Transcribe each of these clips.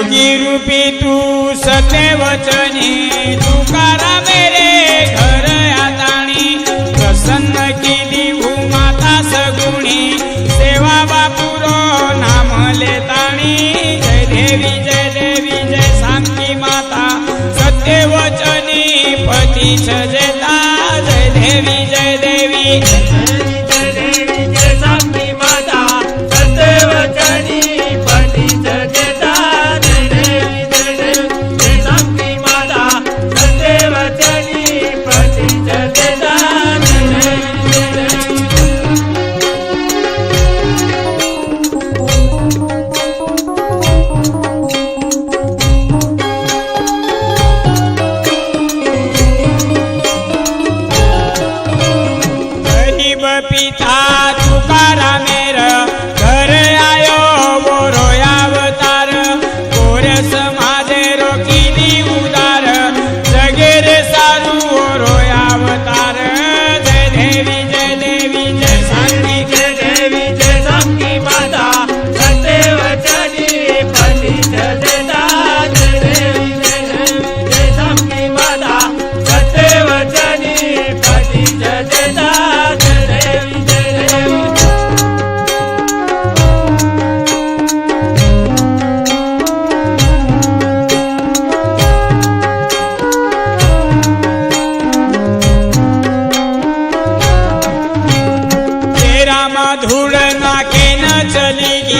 योगी रूपी तू सत्यवचनी तुकारा मेरे घर आताणी प्रसन्न केली माता सगुणी सेवा बापुरो नाम लेताणी जय देवी जय देवी जय सांगती माता. सत्यवचनी पती सजेता जय देवी जय देवी.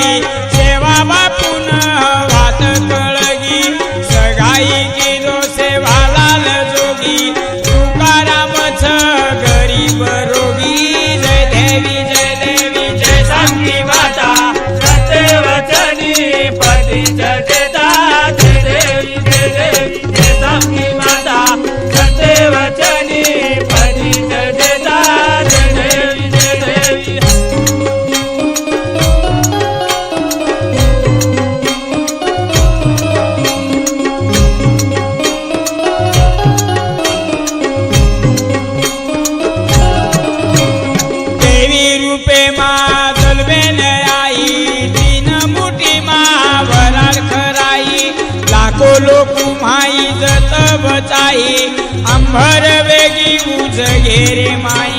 yeah. you. अंभर वेगी उज घेरे माया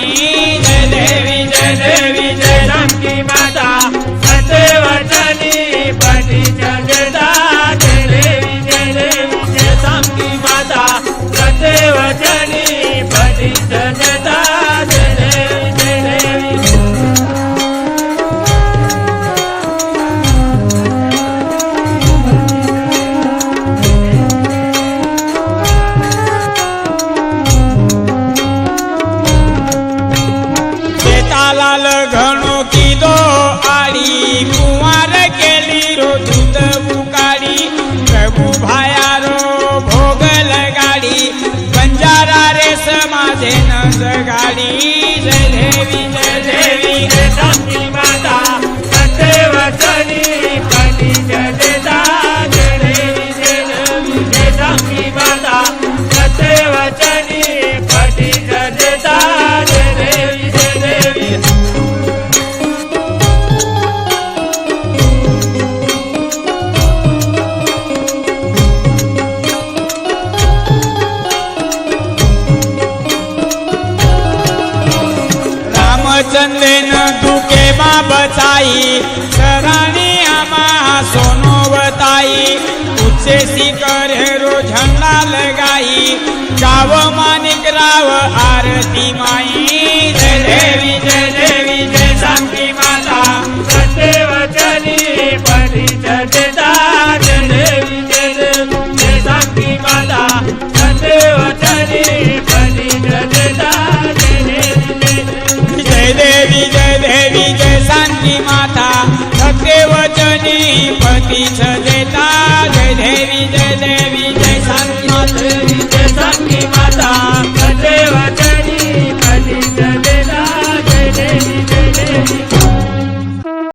गाडी चंदेन तुके बाबताई सराणी आमा सोनोवताई उच्चे शिखर हेरो झंडा लगाई गाव मानिक राव देवी जय देवी जय शांती माता। सत्य सत्यवचनी पतीच देता। जय देवी जय देवी जय शांती